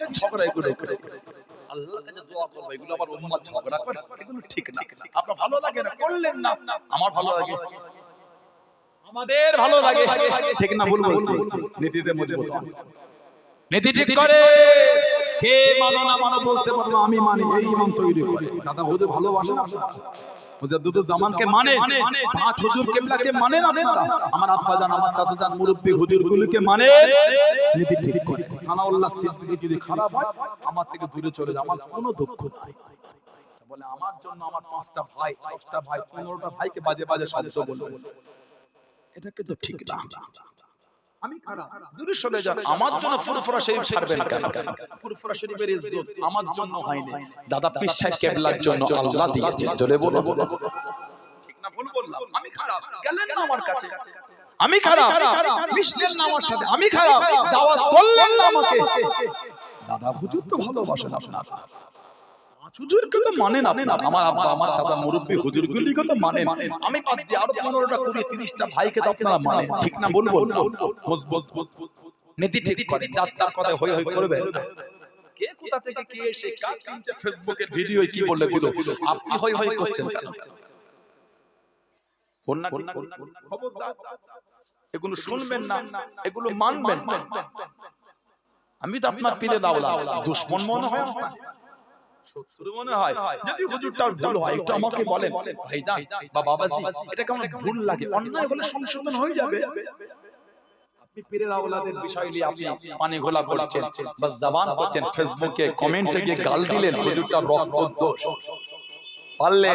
ঝগড়া এগুলো করে আল্লাহর কাছে দোয়া করব এগুলো আবার উম্মাত ঝগড়া। করে এগুলো ঠিক না। আপনার ভালো লাগে না? করলেন না। আমার ভালো লাগে। আমাদের ভালো লাগে। ঠিক না ভুল বলছি। নীতিতে মজবুত। নীতি ঠিক করে। কে মানো না মানো বলতে পারব আমি মানি এই ইমান তৈরি করে। দাদা ভালোবাসে না মুজাদ্দুদ জামানকে মানে? পাঁচ হুজুর কেবলাকে মানে না আমার আব্বা জান আমার চাচা জান মুরব্বি হুজুর গুলোকে মানে? নীতি ঠিক করে সানাউল্লাহ সিদ্দিকী যদি খারাপ হয় আমার থেকে দূরে চলে যায় আমার কোনো দুঃখ নাই। বলে আমার জন্য আমার পাঁচটা ভাই দশটা ভাই পনেরোটা ভাইকে বাজে বাজে শব্দ বলবে। এটা কিন্তু ঠিক না। আমি খারাপ। দূরে সরে যান। আমার জন্য ফুরফুরা শরীফ ছাড়বেন কেন? ফুরফুরা শরীফের ইজ্জত আমার জন্য হয়নি। দাদা পীর কেবলার জন্য আল্লাহ দিয়েছেন। জোরে বলো ঠিক না ভুল বললাম। আমি খারাপ। গেলেন না আমার কাছে। আমি খারাপ। মিশলেন না আমার সাথে। আমি খারাপ। দাওয়াত করলেন না আমাকে। দাদা হুজুর তো ভালোবাসেন আপনারা। মানেন আমার আমার মুরব্বী মানেন। আমি বাদ দিয়ে আরও পনেরোটা কুড়ি তিরিশটা ভাইকে তো আপনারা মানেন। ঠিক না বলব। মজবুত নীতি ঠিক করে যার তার কথা হই হই করবেন। না। কে কোথা থেকে কে এসে কার তিনটে ফেসবুকের ভিডিও কি বলে দিল আপনি হই হই করছেন কেন? কন্যা খবরদার। এগুলো শুনবেন না। এগুলো মানবেন। না আমি তো আপনার পীরে দাওলা দুশ্মন মনে হয়। আমার? শত্রু মনে হয় যদি হুজুরটার ভুল হয় একটু আমাকে বলেন ভাইজান বা বাবাজি এটা কেমন ভুল লাগে? অন্যায় হলে সংশোধন হয়ে যাবে। আপনি পীরের আওলাদের বিষয় নিয়ে আপনি পানি ঘোলা করছেন বা জবান করছেন ফেসবুকে কমেন্টে গিয়ে গাল দিলেন হুজুরটার রক্ত দোষ। পারলে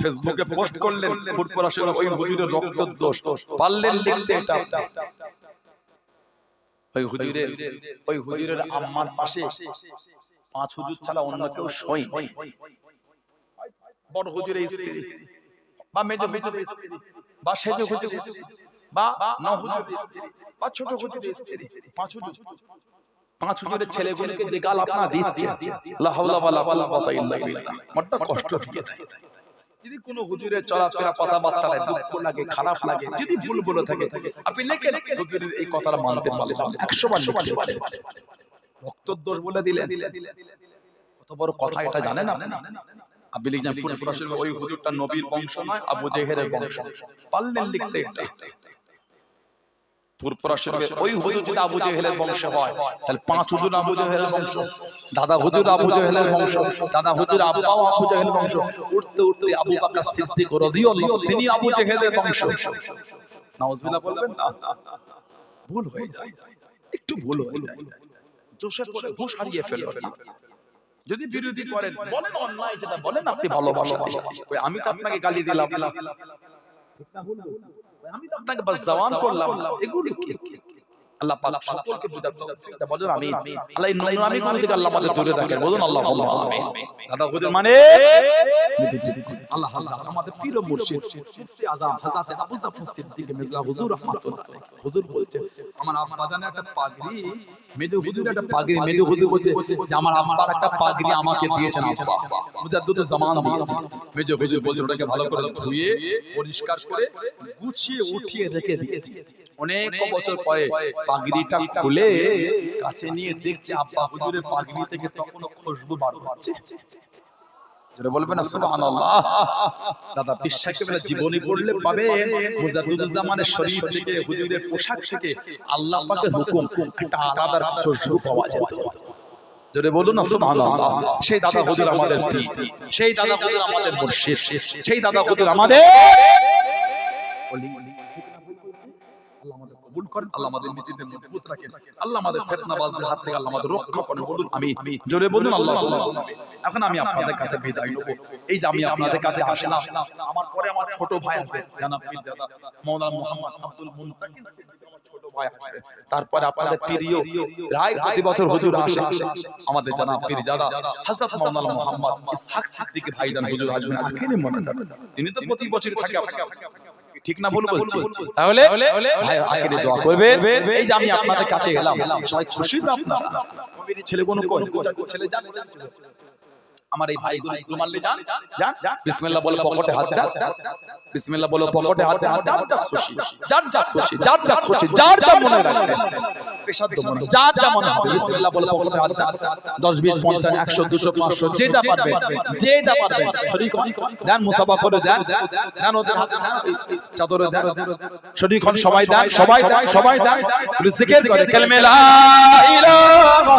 ফেসবুকে পোস্ট করলেন ফুরপুরা শরীফ ওই হুজুরের রক্ত দোষ। পারলেন লিখতে এটা। ওই হুজুরের ওই হুজুরের আম্মার পাশে পাঁচ হুজুর ছাড়া অন্য কেউ সই বড় হুজুরের স্ত্রী, বা মেজ হুজুরের স্ত্রী, বা সেজ হুজুরের স্ত্রী, বা ন হুজুরের স্ত্রী, বা ছোট হুজুরের স্ত্রী, পাঁচ হুজুর, পাঁচ হুজুরের ছেলেগুলোকে যে গাল আপনারা বিল্লাহ কষ্ট দিয়ে দেয়। যদি কোনো হুজুরের চলাফেরা কথাবার্তা দুঃখ লাগে, খারাপ লাগে, যদি ভুল বলে থাকে, আপনি লেখে হুজুরের এই কথাটা মানতে পারলেন, একশো বার পারেন রক্তদোষ বলে দিলেন। কত বড় কথা এটা জানেন আপনি? আপনি লিখছেন ওই হুজুরটা নবীর বংশ নয়, আবু জেহেলের বংশ। পারলেন লিখতে এটা। ওই হুজুর যদি আবু জেহেলের বংশ হয় তাহলে পাঁচ হুজুর আবু জেহেলের বংশ। দাদা হুজুর আবু জেহেলের বংশ দাদা হুজুর আব্বাও আবু জেহেল বংশ। উঠতে উঠতে আবু বকর সিদ্দিক রাদিয়াল্লাহু তিনি আবু জেহেলের বংশ। নাউজুবিল্লাহ বলবেন না? ভুল হয়ে যায়। একটু ভুল হয়ে যায়। জোশে পড়ে হুঁশ হারিয়ে ফেলো। না যদি বিরোধী করেন বলেন অন্যায় যেটা বলেন আপনি ভালোবাসা। ওই আমি তো আপনাকে গালি দিলাম। ওই আমি তো আপনাকে বাস জওয়ান করলাম এগুলো কি আল্লাহ পাক সকলকে বুঝাতে তৌফিক দান। বলেন আমিন। আল্লাহ এই নোংরামি গুলো থেকে আল্লাহ আমাদের দূরে রাখেন বলুন আল্লাহ আমিন। দাদা হুজুর মানে আল্লাহ আল্লাহ আমাদের পীর মুর্শিদ মুফতি আযম হযরত আবু জাফর সিদ্দিক মিজলা হুজুর রাহমাতুল্লাহ আলাইহি। হুজুর বলছেন আমার আব্বা জানে একটা পাগড়ি মেজু হুজুর একটা পাগড়ি মেজু হুজুর বলছে যে আমার আব্বার একটা পাগড়ি আমাকে দিয়েছেন আব্বা। মুজাদ্দুদ জামান দিয়েছে। মেজু হুজুর বলছে ওটাকে ভালো করে ধুয়ে পরিষ্কার করে গুছিয়ে উঠিয়ে রেখে দিয়েছে। অনেক বছর পরে পাগড়িটা খুলে কাছে নিয়ে দেখছে আব্বা হুজুরের পাগড়ি থেকে তখনও খুশবু বার হচ্ছে বলবেন সুবহানাল্লাহ। দাদা জীবনী পড়লে পাবেন। শরীর থেকে হুজুরের পোশাক থেকে আল্লাহ পাকের হুকুম একটা আলাদা খুশবু পাওয়া যেত। জোরে বলুন না সুবহানাল্লাহ। সেই দাদা হুজুর আমাদের পীর সেই দাদা হুজুর আমাদের মুর্শিদ। সেই দাদা হুজুর আমাদের ওলি। আল্লাহ আমাদের কবুল করেন আল্লাহ আমাদের নীতিতে মজবুত রাখেন আল্লাহ আমাদের ফিতনাবাজদের হাত থেকে আল্লাহ আমাদের রক্ষা করেন বলুন আমি জোরে বলুন আল্লাহ এখন আমি আপনাদের কাছে বিদায় নেব। এই যে আমি আপনাদের কাছে আসলাম আমার পরে আমার ছোট ভাই জানাব পীরজাদা মাওলানা মুহাম্মদ আব্দুল মুনতাকিম আমার ছোট ভাই তারপরে আপনাদের প্রিয় প্রায় প্রতি বছর হুজুর আসে। আমাদের জানাব পীরজাদা হযরত মাওলানা মুহাম্মদ ইসহাক সিদ্দিক ভাইজান হুজুর আসবেন আখেরি মনে তিনি তো প্রতি বছর থাকে। আপনাদের ঠিক না ভুল বলছি? তাহলে? ভাই আখেরি দোয়া করবে এই যে আমি আপনাদের কাছে গেলাম সবাই খুশি তো আপনারা। ছেলে কোনো কোন ছেলে জানে আমার এই ভাইগুলো একটু মারলে যান। যান। বিসমিল্লাহ বলে পকেটে হাত দেন। বিসমিল্লাহ বলে পকেটে হাত দেন। যার যা খুশি যার যা খুশি যার যা খুশি যার যা মনে রাখবেন পেশাদ্দ মনে যার যা মনে হবে বিসমিল্লাহ বলে পকেটে হাত দেন। 10 20 50 100 200 500 যে যা যে যা পারবে। শরীক দেন মুসাফা করে দেন। দেন ওদের হাতে দেন এই- এই চাদরে দেন শরীক হন সবাই দেন সবাই দেন সবাই দেন। জিকির করে কালেমে লা ইলাহা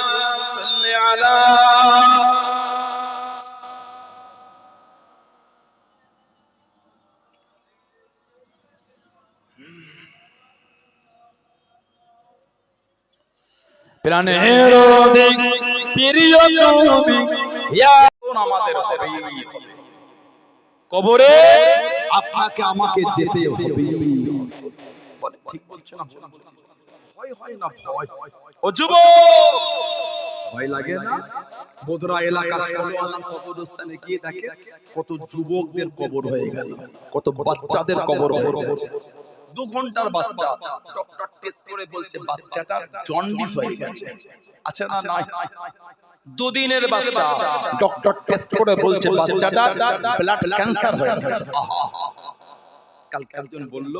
على প্রাণের দিক প্রিয় তুমি ইয়া আমাদের হবেই হবে। কবরে আপনাকে আমাকে যেতে হবে বলে ঠিক বলছো না ভয় হয় না ভয় ও যুবক ভয় লাগে না। বোধরা এলাকার কবরস্থানে গিয়ে দেখে কত যুবকদের কবর হয়ে গেল, কত বাচ্চাদের কবর হয়ে দু ঘণ্টার বাচ্চা, ডক্টর টেস্ট করে বলছে বাচ্চাটা জন্ডিস হয়ে গেছে। আচ্ছা না নাই? দুদিনের বাচ্চা, ডক্টর টেস্ট করে বলছে বাচ্চাটা ব্লাড ক্যান্সার হয়ে গেছে। কালকে একজন বলল,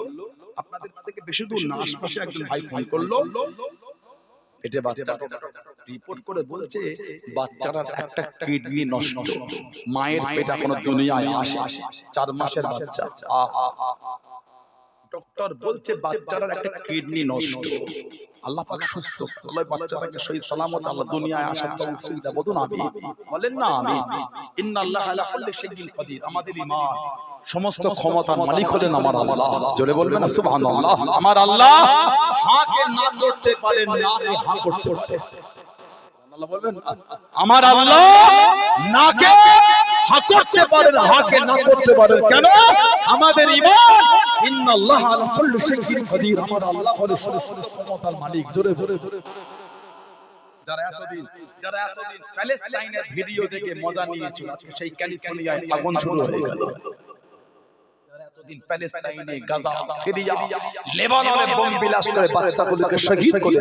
আপনাদের থেকে বেশি দূর না, আশপাশে একজন ভাই ফোন করল এটা বাচ্চা রিপোর্ট করে বলছে বাচ্চাটার একটা কিডনি নষ্ট। মায়ের পেট এখনও দুনিয়ায় আসে। চার মাসের বাচ্চা। ডক্টর বলছে বাচ্চাটার একটা কিডনি নষ্ট। আল্লাহ পাক সুস্থ আল্লাহ বাচ্চাটাকে সহি সালামত আল্লাহ দুনিয়ায় আসার তৌফিক দেব বলুন আমি বলেন না আমি ইন্নাল্লাহ আলা কুল্লি শাইইন কাদির। আমাদের ঈমান সমস্ত ক্ষমতার মালিক হলেন আমার আল্লাহ। জোরে বলবেন সুবহানাল্লাহ। আমার আল্লাহ হাকে না করতে পারে না কে হা করতে পারে। আল্লাহ বলবেন। আমার আল্লাহ নাকে হা করতে পারে না হাকে না করতে পারে। কেন? আমাদের ঈমান ইন্নাল্লাহ আলা কুল্লি শাইইন কাদির। আমার আল্লাহ হলো সমস্ত ক্ষমতার মালিক। জোরে জোরে জোরে। যারা এতদিন যারা এতদিন প্যালেস্টাইনের ভিডিও দেখে মজা নিয়েছিল আজকে সেই ক্যালিফোর্নিয়ায় আগুন শুরু হয়ে গেল। এতদিন প্যালেস্টাইনে গাজা সিরিয়া লেবাননে বোম বিলাস করে বাচ্চাগুলোকে শহীদ করে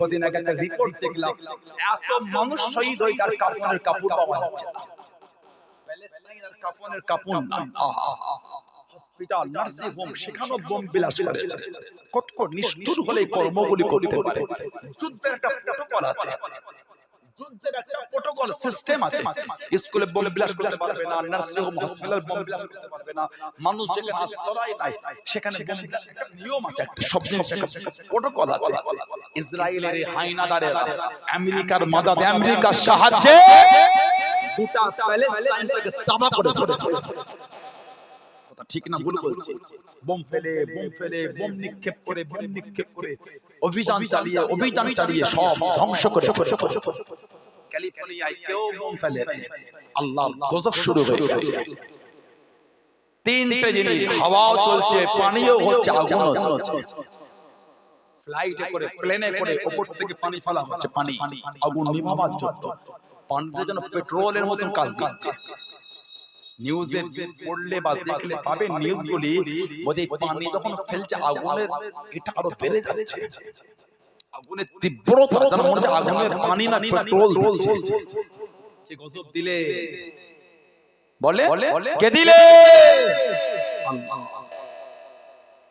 কদিন আগে একটা রিপোর্ট দেখলাম এত মানুষ শহীদ হয়ে তার কাফনের কাপড় পাওয়া যাচ্ছে না। প্যালেস্টাইনের কাফনের কাপড় নাই। আহা। হসপিটাল নার্সিং হোম সেখানেও বোম বিলাস করেছে। কত নিষ্ঠুর হলে কর্মগুলি করতে পারে। যুদ্ধের একটা প্রটোকল আছে। যুদ্ধের একটা প্রটোকল সিস্টেম আছে। স্কুলে বিলাস করতে পারবে না নার্সিং হোম হসপিটাল বোম বিলাস করতে পারবে না। মানুষ যেখানে আশ্রয় নাই সেখানে একটা নিয়ম আছে একটা শব্দ একটা প্রটোকল আছে। ইসরায়েলের এই হাইনাদারেরা আমেরিকার মাদাদে আমেরিকার সাহায্যে গোটা প্যালেস্টাইনটাকে তাবা করে ফেলেছে। কথা ঠিক না ভুল বলছি বোম ফেলে বোম ফেলে বোম নিক্ষেপ করে বোম নিক্ষেপ করে অভিযান চালিয়ে অভিযান চালিয়ে সব ধ্বংস করে ক্যালিফোর্নিয়ায় কেউ বোম ফেলে নাই। আল্লাহর গজব শুরু হয়ে গেছে তিনটে জিনিস হাওয়াও চলছে পানিও হচ্ছে আগুনও চলছে ফ্লাইটে করে প্লেনে করে উপর থেকে পানি ফেলা হচ্ছে পানি আগুন নিভাবার জন্য পানিতে যেন পেট্রোলের মতন কাজ দিচ্ছে নিউজে পড়লে বা দেখলে পাবে নিউজগুলি বলছে পানি যখন ফেলছে আগুনের এটা আরও বেড়ে যাচ্ছে। আগুনের তীব্রতা তার মধ্যে আগুনের পানি না পেট্রোল সে গজব দিলে। বলে? কে দিলে?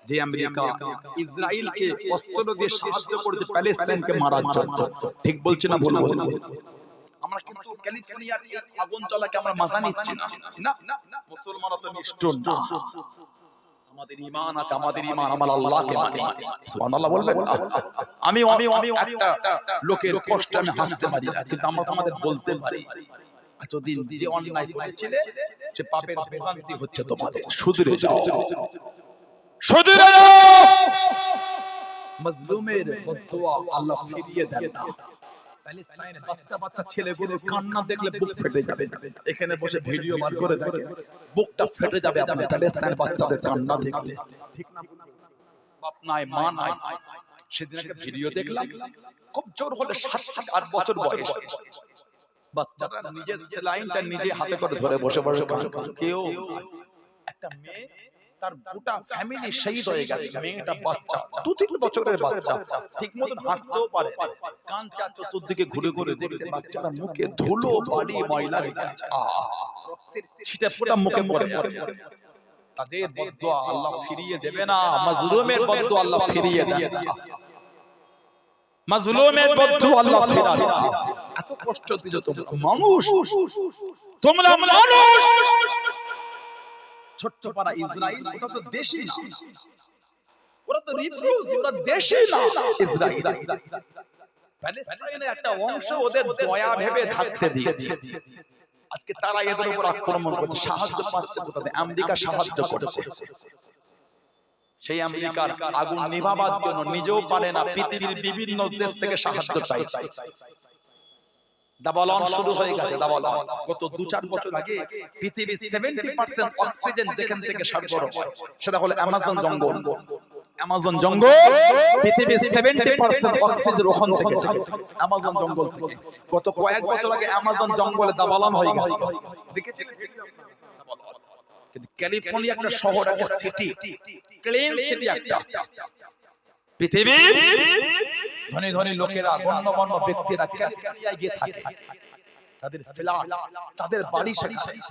যে আমেরিকা ইসরায়েলকে অস্ত্র দিয়ে সাহায্য প্যালেস্টাইনকে মারার জন্য ঠিক বলছি না ভুল বলছি। আমরা কিন্তু ক্যালিফোর্নিয়ার আগুন জ্বলাকে আমরা মাজা নিচ্ছি না। না মুসলমানরা তো নিষ্ঠুর না। আমাদের ঈমান আছে আমাদের ঈমান আমার আল্লাহকে মানে। সুবহানাল্লাহ বলবেন? আমি আমি আমি একটা লোকের কষ্ট আমি হাসতে পারি না কিন্তু আমরা তো আমাদের বলতে পারি। এতদিন যে অন্যায় করেছিলে সে পাপের ভোগান্তি হচ্ছে তোমাদের। শুধরে যাও। শুধরে যাও! মজলুমের বদদুয়া আল্লাহ ফিরিয়ে দেন না। প্যালেস্টাইনে বাচ্চা বাচ্চা ছেলেগুলো কান্না দেখলে বুক ফেটে যাবে। এখানে বসে ভিডিও বার করে দেখে। বুকটা ফেটে যাবে আপনার। প্যালেস্টাইনের বাচ্চাদের কান্না দেখলে। ঠিক না বাপ নাই মা নাই। সেদিন একটা ভিডিও দেখলাম। খুব জোর হলে সাত সাত আট বছর বয়স। বাচ্চাটা নিজের সেলাইনটা নিজে হাতে করে ধরে বসে বসে। কেউ একটা মেয়ে তার গোটা ফ্যামিলি শহীদ হয়ে গেছে মেয়েটা বাচ্চা। দু তিন বছরের বাচ্চা। ঠিক মতন হাঁটতেও পারে। না। কাঞ্চা চতুর্দিকে ঘুরে ঘুরে দেখছে বাচ্চাটা মুখে ধুলো বালি ময়লা লেগে আছে রক্তের ছিটা ফোটা মুখে পড়ে। তাদের বদদুয়া আল্লাহ ফিরিয়ে দেবে না। মাজলুমের বদদুয়া আল্লাহ ফিরিয়ে দেবে না মাজলুমের বদদুয়া আল্লাহ ফিরাবে না। এত কষ্ট দিল তোমরা। মানুষ। তোমরা মানুষ। ছোট্ট পাড়া ইসরায়েল ওটা তো দেশি না। ওরা তো রিফিউজ ওরা দেশি না ইসরায়েল প্যালেস্টাইনের একটা অংশ ওদের দয়া ভেবে থাকতে দিয়েছে। আজকে তারা এদের উপর আক্রমণ করছে সাহায্য পাচ্ছে কোথা থেকে আমেরিকা সাহায্য করছে। সেই আমেরিকার আগুন নিভাবার জন্য নিজেও পারে না পৃথিবীর বিভিন্ন দেশ থেকে সাহায্য চাইছে। দাবালন শুরু হয়ে গেছে দাবালন গত দু চার বছর আগে পৃথিবীর সেভেন্টি পার্সেন্ট অক্সিজেন যেখান থেকে সরবরাহ হয় সেটা হলো অ্যামাজন জঙ্গল। অ্যামাজন জঙ্গল পৃথিবীর সেভেন্টি পার্সেন্ট অক্সিজেন ওখান থেকে থাকে অ্যামাজন জঙ্গল থেকে। গত কয়েক বছর আগে অ্যামাজন জঙ্গলে দাবালন হয়ে গেছে। দেখেছেন? কিন্তু ক্যালিফোর্নিয়া একটা শহর একটা সিটি ক্লিন সিটি একটা। পৃথিবীর ধনী ধনী লোকেরা, গণ্যমান্য ব্যক্তিরা ক্যালিফোর্নিয়ায় গিয়ে থাকে তাদের ফ্ল্যাট তাদের বাড়ি সেখানে।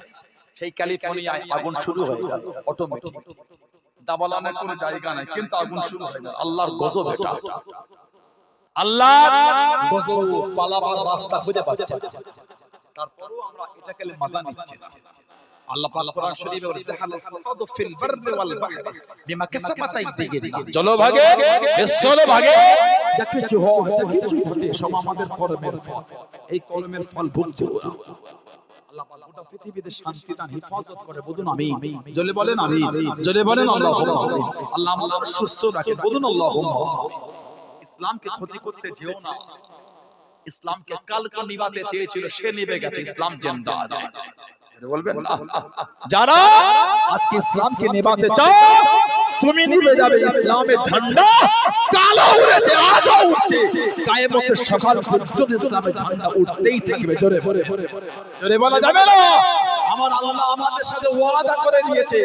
সেই ক্যালিফোর্নিয়ায় আগুন শুরু হয়ে গেল অটোমেটিক দাবালানের কোনো জায়গা নাই, কিন্তু আগুন শুরু হয়ে আল্লাহর গজব এটা। আল্লাহ গজব পালাবার রাস্তা খুঁজে পাচ্ছে আমরা এটাকে নিচ্ছি না। আল্লাহ পাক কোরআন শরীফে বলে ফাসাদু ফিল বাররি ওয়াল বাহরি বিমা কাসাবাত আইদিহিন চলো ভাগে যা কিছু হয় যা কিছু ঘটে সব আমাদের কর্মের ফল। এই কর্মের ফল ভুগছে ওরা আল্লাহ পাক গোটা পৃথিবীতে শান্তি দান হেফাজত করে বলুন আমিন। জলে বলেন আমিন। জলে বলেন আল্লাহুম্মা আমিন আল্লাহ আমাদের সুস্থ রাখে। বলুন আল্লাহুম্মা ইসলামকে ক্ষতি করতে যেও না। ইসলামকে কালকে নিবাতে চেয়েছিল সে নিবে গেছে। ইসলাম জিন্দা আছে বলবেন? যারা আজকে ইসলামকে নেবাতে চাও তুমি নিবে যাবে ইসলামের ঝান্ডা কালো উড়েছে আজও উঠছে কায়েমতের সকাল পর্যন্ত ইসলামের ঝান্ডা উঠতেই থাকবে জোরে জোরে জোরে বলা যাবে না। আমার আল্লাহ আমাদের সাথে ওয়াদা করে নিয়েছে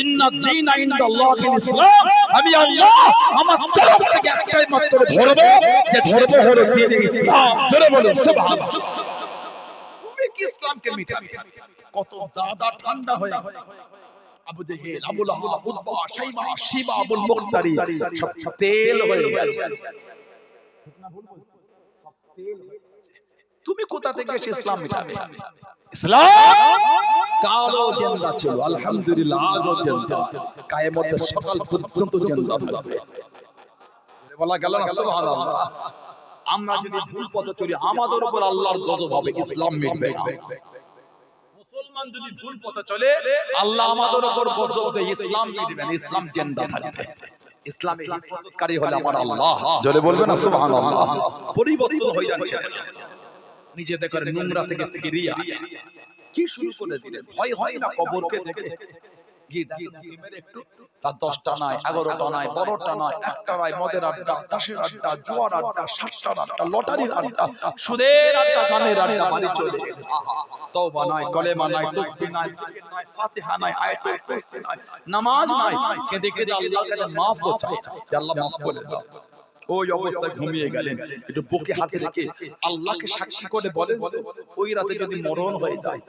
ইন্না দীনা ইনদাল্লাহিল ইসলাম। আমি আল্লাহ আমার তরফ থেকে একটাই মাত্র ধরবো যে ধরবো হলো দ্বীন ইসলাম। জোরে বলুন সুবহানাল্লাহ। ইসলামকে মিটাবে? কত দাদা ঠান্ডা হয়ে আবু জেহেল শিবা আবুল সব তেল হয়ে গেছে। তুমি কোথা থেকে এসে ইসলাম মিটাবে? ইসলাম? কালো জেন্দা ছিল, আলহামদুলিল্লাহ আজও জেন্দা সকাল পর্যন্ত জেন্দা থাকবে। বলা গেল না, সুবহানাল্লাহ। আমরা যদি ভুল পথে চলি আমাদের উপর আল্লাহর গজব হবে ইসলাম মিটবে। না মুসলমান যদি ভুল পথে চলে আল্লাহ আমাদের উপর গজব দেয় ইসলাম মিটবে না ইসলাম জিন্দা থাকবে। ইসলামের হিফাজতকারী হলে আমার আল্লাহ। জোরে বলবেন সুবহানাল্লাহ। পরিবর্তন হয়ে যাচ্ছে। নিজেদের করে নোংরা থেকে ফিরিয়া কি শুরু করে দিলেন ভয় হয় না কবরকে দেখে। গিয়ে দেখেন একটু। তার দশটা নাই এগারোটা নাই বারোটা নাই একটা নাই মদের আড্ডা তাসের আড্ডা জুয়ার আড্ডা সাতটার আড্ডা লটারির আড্ডা সুদের আড্ডা গানের আড্ডা বাড়ি চলে আহা তওবা নাই কলেমা নাই তাসবিহ নাই জিকির নাই ফাতিহা নাই আয়াতুল কুরসি নাই নামাজ কেঁদে কেঁদে আল্লাহর কাছে মাফও চাই যে আল্লাহ মাফ করে দাও। ওই অবস্থায় ঘুমিয়ে গেলেন। একটু বুকে হাতে রেখে আল্লাহকে সাক্ষী করে বলেন ওই রাতে যদি মরণ হয়ে যায়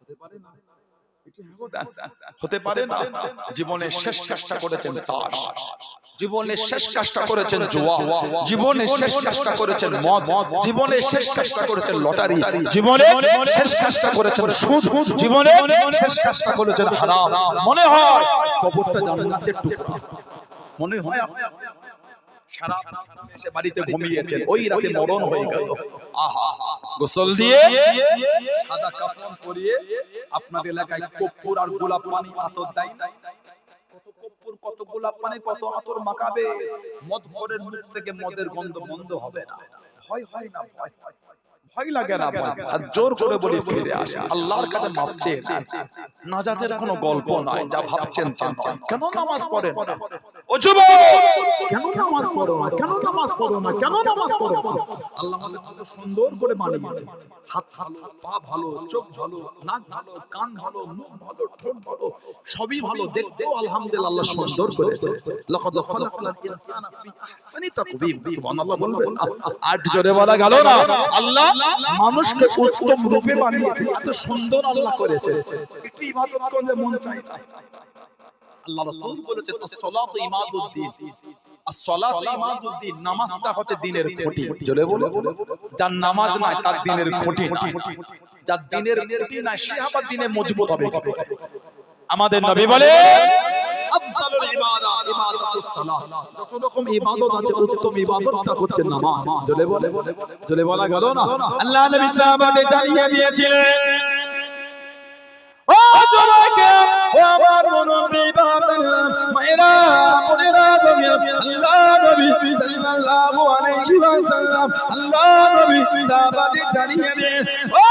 হতে পারে না হতে পারে না। জীবনের শেষ চেষ্টা করেছেন তাস। জীবনের শেষ চেষ্টা করেছেন জুয়া জীবনের শেষ চেষ্টা করেছেন মদ। জীবনের শেষ চেষ্টা করেছেন লটারি। জীবনে শেষ চেষ্টা করেছেন সুদ। জীবনে শেষ চেষ্টা করেছেন হারাম। মনে হয় কবরটা জান্নাতের টুকরা। মনে হয়? সারা বাড়িতে ঘুমিয়েছেন। ওই রাতে মরণ হয়ে গেল। আহা। গোসল দিয়ে সাদা কাফন পরিয়ে আপনাদের এলাকায় কর্পূর আর গোলাপ পানি আতর দেয়? কত গোলাপ পানি কত আতর মাখাবে। মদ ঘরের মুখ থেকে মদের গন্ধ বন্ধ হবে না। ভয় হয় না ভয়। ভয় লাগে না জোর করে বলি ফিরে আসে। আল্লাহর কাছে মাফ চেয়ে নেন। নাজাতের কোনো গল্প নয় যা ভাবছেন তা নয়। কেন নামাজ পড়েন না? ও কেন নামাজ পড়ো না? কেন নামাজ পড়ো না? কেন নামাজ পড়ো না? আল্লাহ আমাদের কত সুন্দর করে হাত ভালো, পা ভালো, চোখ ভালো, নাক ভালো, কান ভালো, মুখ ভালো, ঠোঁট ভালো, সবই ভালো। আলহামদুলিল্লাহ আল্লাহ সুন্দর করেছে। লাকাদ ফি আহসানি সুবহানাল্লাহ জোরে বলা গেল না? আল্লাহ মানুষকে উত্তম রূপে বানিয়েছে এত সুন্দর আল্লাহ করেছে একটু ইবাদত করলে মন না। আল্লাহ রাসূল বলেছেন as-সালাতু ইমাদুদ্দিন। as-সালাতু ইমাদুদ্দিন নামাজটা হচ্ছে দিনের খুঁটি। জোরে বলো যার নামাজ নাই তার দিনের খুঁটি। নাই যার দিনের খুঁটি নাই সে আবার দিনে মজবুত হবে আমাদের নবী বলে আফজালুল ইবাদা ইবাদাতুস সালাত। যত রকম ইবাদত আছে উত্তম ইবাদতটা হচ্ছে নামাজ। জোরে বলে জোরে বলা গেল না? আল্লাহ নবী সাহাবাদের জানিয়ে দিয়েছিলেন ও জনকে ও আমার মনবী আল্লাহ নবী সাল্লাল্লাহু আলাইহি ওয়াসাল্লাম আল্লাহ নবী সাহাবাদের জানিয়ে দেন ও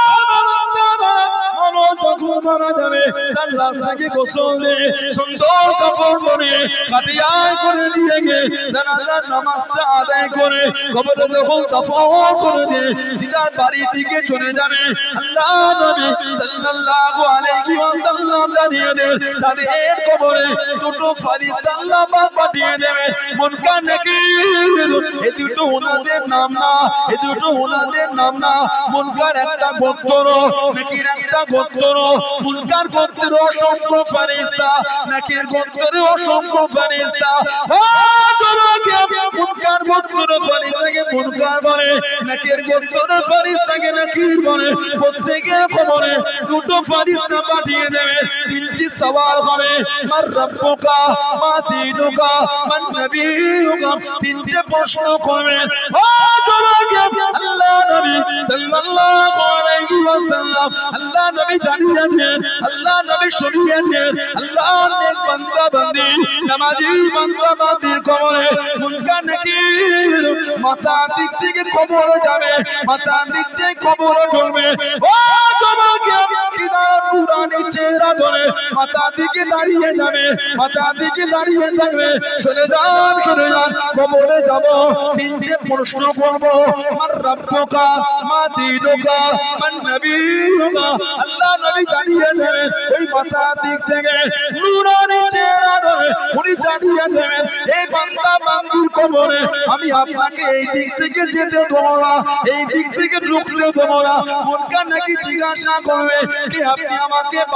যখন মারা যাবে তার লাশটাকে গোসল দিয়ে সুন্দর কাপড় পরে কাটিয়া করে দিয়ে গিয়ে জানাজার নামাজটা আদায় করে কবরে যখন দাফন করে দিয়ে দিদার বাড়ির দিকে চলে যাবে। আল্লাহ নবী সাল্লাল্লাহু আলাইহি ওয়াসাল্লাম জানিয়ে দেন, তাদের কবরে দুটো ফারিস্তা আল্লাহ পাঠিয়ে দেবে। মুনকার নাকির এই দুটো ওনাদের নাম না এই দুটো ওনাদের নাম না। মুনকার একটা গোত্র নাকির একটা গোত্র মুনকার গোত্রের অসংখ্য ফারিস্তা নাকির গোত্রের অসংখ্য ফারিস্তা ও জনকে, মুনকার গোত্র ফারিস্তাকে মুনকার বলে নাকির গোত্র ফারিস্তাকে নাকির বলে প্রত্যেকের কবরে দুটো ফারিস্তা পাঠিয়ে দেবে, তিনটি সওয়াল হবে, মার রব্বুকা, মা দীনুকা, মান নবিয়ুকা তিনটে প্রশ্ন করবে। ও জনকে, আল্লাহ নবী সাল্লাল্লাহু আলাইহি ওয়াসাল্লাম, আল্লাহ নবী জানিয়ে দেন আল্লাহ নবী শুনিয়ে দেন আল্লাহ নেক বান্দা বান্দি, নামাজি বান্দা বান্দির কবরে মুনকার নাকির মাথা দিক থেকে কবর যাবে মাথা দিক থেকে কবর ঢুকবে ও চেহারা ধরে মাথা দিকে দাঁড়িয়ে যাবে, মাথা দিকে দাঁড়িয়ে থাকবে শুনে যান শুনে যান, কবরে যাব, তিনটে প্রশ্ন করব। আমার রব্বুকা মা দীনুকা মান নবিয়ুকা আল্লাহ নবী জানিয়ে দেবেন, ওই মাথা দিক থেকে নুরানি চেহারা ধরে উনি জানিয়ে দেবেন, এই বান্দা বান্দির কবরে, আমি আপনাকে এই দিক থেকে যেতে দেবো না, এই দিক থেকে ঢুকতে দেবো না। মনকার নাকি জিজ্ঞাসা করবে কি আপনি আমাকে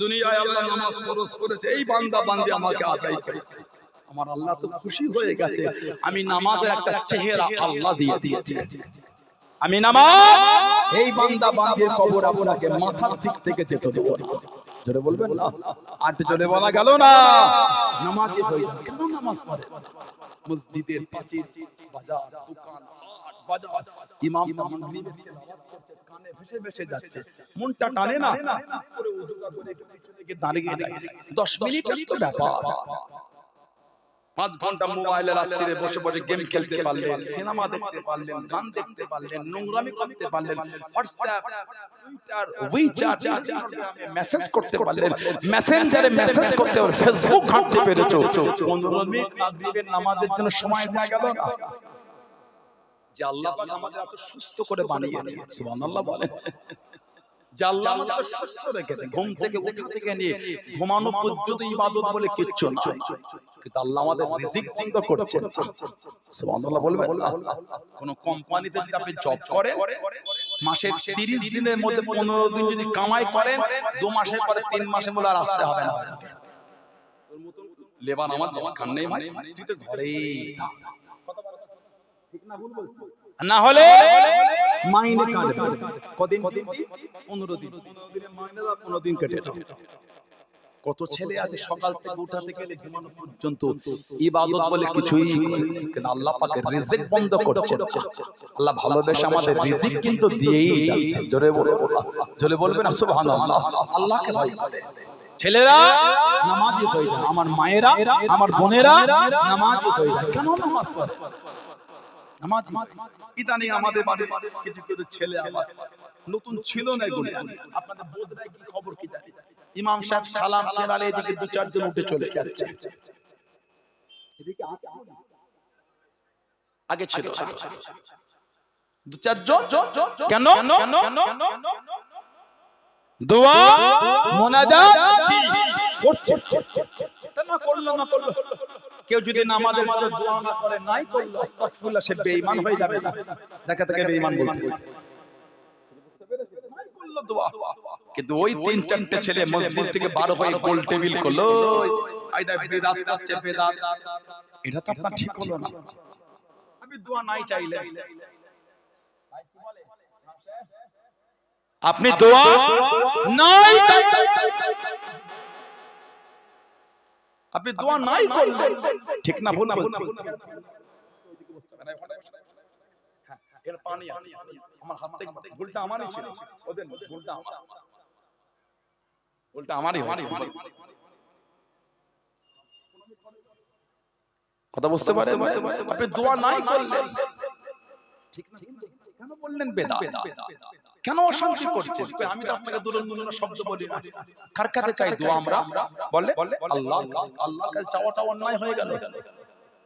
দুনিয়ায় আল্লাহ নামাজ ফরজ করেছে, এই বান্দা বান্দি আমাকে আদায় করেছে। আমার আল্লাহ তো খুশি হয়ে গেছে, আমি নামাজের একটা চেহারা আল্লাহ দিয়ে দিয়েছি। আমি নামাজ, এই বান্দা বান্দির কবর আপনাকে মাথার দিক থেকে যেতে দেবো না। জোরে বলবেন না? আর জোরে বলা গেল না? নামাজি হয়ে যান। কেন নামাজ পড়ে? মসজিদের পাঁচিল, বাজার, দোকান, হাট, বাজার। ইমাম মাগরিবের তেলাওয়াত কানে ভেসে ভেসে যাচ্ছে মনটা টানে না করে উজুটা করে একটু পিছনে দাঁড়িয়ে দেয় 10 মিনিটের তো ব্যাপার পাঁচ ঘণ্টা মোবাইলে রাত্রিরে বসে বসে গেম খেলতে পারলেন সিনেমা দেখতে পারলেন গান দেখতে পারলেন নোংরামি করতে পারলেন হোয়াটসঅ্যাপ টুইটার উইচ্যাট মেসেজ করতে পারলেন মেসেঞ্জারে মেসেজ করতে পারলেন ফেসবুক ঘাঁটতে পেরেছ 15 মিনিট মাগরিবের নামাজের জন্য সময় দেওয়া গেল না যে আল্লাহ পাক আমাদের এত সুস্থ করে বানিয়েছে। সুবহানাল্লাহ বলেন। যে আল্লাহ আমাদের সুস্থ রেখেছে ঘুম থেকে উঠা থেকে নিয়ে ঘুমানো পর্যন্ত ইবাদত বলে কিচ্ছু নয় কিন্তু আল্লাহ আমাদের রিজিক বন্ধ করছেন। সুবহানাল্লাহ বলবেন কোন কোম্পানিতে যদি আপনি জব করেন মাসের 30 দিনের মধ্যে 15 দিন যদি কামাই করেন দু মাসের পরে তিন মাসে বলে আর আসতে হবে না। লেবার আমার নেই ভাই তুই তো ঘরেই থাক। না হলে মাইনে কাটবে। কদিন পনেরো দিন। পনেরো দিনে মাইনে পনেরো দিন কেটে কত ছেলে আছে সকাল থেকে উঠাতে গেলে ঘুমানো পর্যন্ত ইবাদত বলে কিছুই। কিন্তু আল্লাহ পাকের রিজিক বন্ধ করছে আল্লাহ ভালোবেসে আমাদের রিজিক কিন্তু দিয়েই যাচ্ছে। জোরে বলে জোরে বলবে না সুবহানাল্লাহ। আল্লাহকে ভয় করে। ছেলেরা নামাজি হয়ে যায় আমার মায়েরা আমার বোনেরা নামাজি হয়ে যায় কেন নামাজ পড়ে? নামাজি। ইদানিং আমাদের বাড়ি কিছু কিছু ছেলে আমার নতুন ছিল না এগুলো আপনাদের বোধরায় কি খবর কি জানি? ইমাম সাহেব সালাম ফেরালে এদিকে দু চারজন উঠে চলে যাচ্ছে। আগে ছিল। দু চারজন? কেন? দোয়া মোনাজাত করছে। না করল না করল। কেউ যদি নামাজের মাঝে দোয়া না করে নাই করল আস্তাগফিরুল্লাহ সে বেঈমান হয়ে যাবে না। দেখা থেকে বেঈমান বলতে নাই করল দোয়া। কিন্তু ওই তিন চারটে ছেলে মসজিদ থেকে বার হয়ে গোল টেবিল করল আইদা বেদাত করছে বেদাত। এটা তো আপনার ঠিক হলো না। আমি দোয়া নাই চাইলে। আপনি দোয়া নাই চাইলে আপনি দোয়া নাই করলেন। ঠিক না ভুল বলছি। এর পানি আছে। আমার হাত থেকে ভুলটা আমারই ছিল। ওদের না, ভুলটা আমার। ভুলটা আমারই আমারই কথা বুঝতে পারেন আপনি দোয়া নাই করলেন। ঠিক না কেন বললেন বেদা কেন অশান্তি করছেন? আমি তো আপনাকে দুলন দুলন শব্দ বলি না। কার কাছে চাই? দোয়া আমরা? বলে? আল্লাহ আল্লাহর কাছে চাওয়াটা অন্যায় হয়ে গেল।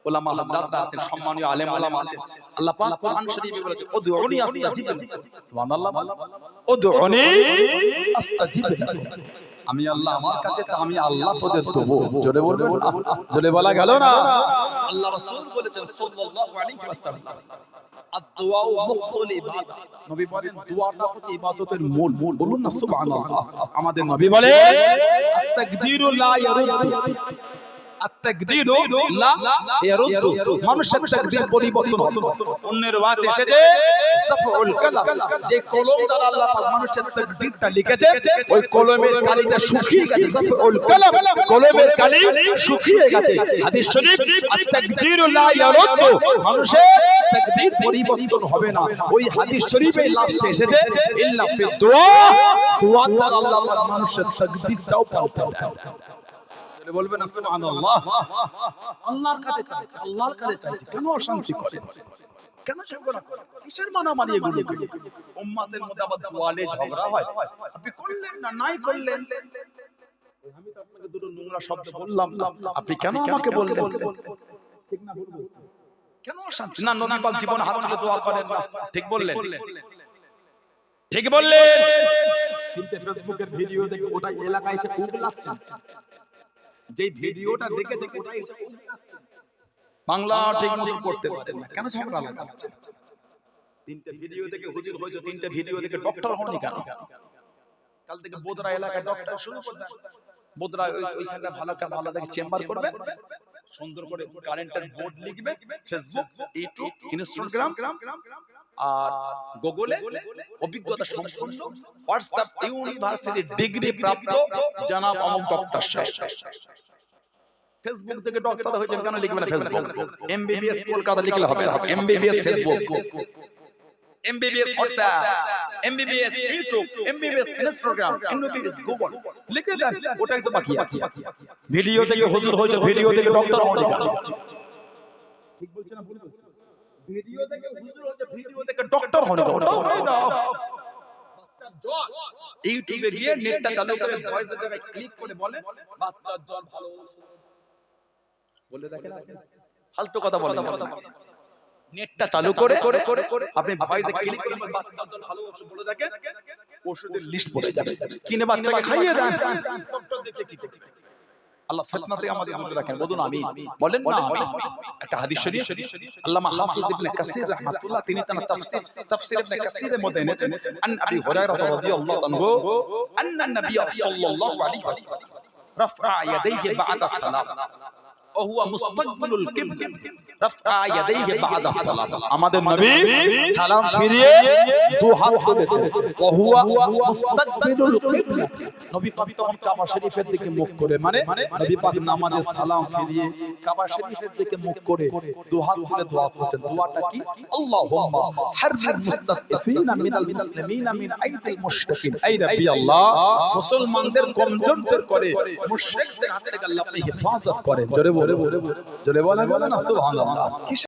ওলামা হযরতরা আছেন সম্মানীয় আলেম ওলামা আছেন। আল্লাহ পাক কোরআন শরীফে বলেছেন উদউনি আস্তাজিব সুবহানাল্লাহ। উদউনি আস্তাজিব আমি আল্লাহ আমার কাছে চা আমি আল্লাহ তোদের দেবো। জোরে বলবেন? জোরে বলা গেল না? আল্লাহ রাসূল বলেছেন সাল্লাল্লাহু আলাইহি ওয়াসাল্লাম নবী বলেন দোয়াটা হচ্ছে বলুন না সুবহানাল্লাহ। আমাদের নবী বলে আত-তাকদিরু লা ইয়ারুদ্দু। আত-তাকদিরু লা ইয়ারুদ্দু মানুষের তাকদীর পরিবর্তন হয় অন্যের ওয়াত এসেছে সাফউল কালাম। যে কলম দ্বারা আল্লাহ পাক মানুষের তাকদীরটা লিখেছে ওই কলমের কালিটা শুকিয়ে গেছে। সাফউল কালাম কলমের কালি শুকিয়ে গেছে। হাদিস শরীফ আত-তাকদিরু লা ইয়ারুদ্দু মানুষের তাকদীর পরিবর্তন হবে না। ওই হাদিস শরীফে লাস্টে এসেছে ইল্লা ফি দুআ দুআ দ্বারা আল্লাহ পাক মানুষের তাকদীরটাও পাল্টে দেয়। বলবেন, সুবহানাল্লাহ। আল্লাহর কাছে চাইছে, আল্লাহর কাছে চাইছে, কেন অশান্তি করে? কেন ঝগড়া করে? কিসের মানামারি এগুলো? উম্মাতের মধ্যে আবার দোয়ালে ঝগড়া হয়। আপনি করলেন না, নাই করলেন? আমি তো আপনাকে দুটো নোংরা শব্দ বললাম আপনি কেন আমাকে বললেন? ঠিক না কেন অশান্তি? না নবী পাক জীবনে হাত তুলে দোয়া করেন না। ঠিক বললেন। ঠিক বললেন। কিন্তু ফেসবুকের ভিডিও দেখে ওটা এলাকায় এসে উগলাচ্ছেন যে ভিডিওটা দেখে উগলাচ্ছেন। বাংলা ঠিক মতো করতে পারেন না। কেন ঝগড়া লাগাচ্ছেন তিনটে ভিডিও দেখে হুজুর হয়েছে তিনটে ভিডিও দেখে ডক্টর কেন? কাল থেকে বোদরা এলাকায় ডক্টর শুরু করবেন বোদরা ওই- ওইখানটা ভালো চেম্বার করবেন সুন্দর করে কারেন্টের বোর্ড লিখবে ফেসবুক ইউটিউব ইনস্টাগ্রাম আর গুগলে অভিজ্ঞতা সম্পন্ন হোয়াটসঅ্যাপ ইউনিভার্সিটি ডিগ্রি প্রাপ্ত জানাব অমুক ডক্টর সাহেব। ফেসবুক থেকে ডক্টর হয়েছেন কেন লিখবে না ফেসবুক এমবিবিএস কলকাতা লিখলে হবে না MBBS Facebook MBBS WhatsApp MBBS YouTube MBBS Instagram MBBS Google লিখে দেন ওটাই তো বাকি আছে ভিডিও থেকে হুজুর হয়েছে ভিডিও থেকে ডক্টর হয়নি ঠিক বলছেন না ভুল বলছেন ভিডিও থেকে হুজুর হয়েছে ভিডিও থেকে ডক্টর হয়ে দাও ইউটিউবে গিয়ে নেটটা চালু করে ভয়েসের জায়গায় ক্লিক করে বলে বাচ্চার জ্বর ভালো। বলে দেখেন ফালতু কথা বলেন না। নেটটা চালু করে আপনি ভয়েসে ক্লিক করে বাচ্চার ভালো ওষুধ বলে দেখেন। ওষুধের লিস্ট পড়ে যাবে। কিনে বাচ্চাকে খাইয়ে দেন। ডক্টর দেখে কি করবে? আল্লাহ ফিতনা আমাদের দূরে রাখেন। বলুন আমি বলেন না আমি একটা হাদিস শরীফ। আল্লামা হাফিজ ইবনে কাসির রাহমাতুল্লাহ তিনি তার তাফসীর তাফসীর ইবনে কাসিরের মধ্যে এনেছেন আন আবি হুরায়রা রাদিয়াল্লাহু আনহু। আন্না নবী সাল্লাল্লাহু আলাইহি ওয়াসাল্লাম। রাফা ইয়াদাইহি বা'দা সালাম وهو مستقبل القبلة رفع يديه بعد الصلاة আমাদের নবী সালাম ফিরিয়ে দু হাত তুলেছেন وهو مستقبل القبلة নবী পাক তখন কাবা শরীফের দিকে মুখ করে মানে নবী পাক নামাজে সালাম ফিরিয়ে কাবা শরীফের দিকে মুখ করে দু হাত তুলে দোয়া করতেন দোয়াটা কি আল্লাহুম্মা হাররির মুস্তাসফিনা মিনাল মুসলিমিনা মিন আইদিল মুশরিকিন এই রাব্বি আল্লাহ মুসলমানদের কমজোরদের করে মুশরিকদের হাত থেকে আল্লাহ আপনি হেফাজত করেন জোরে বলে জোরে বলে বলেন না সুবহানাল্লাহ।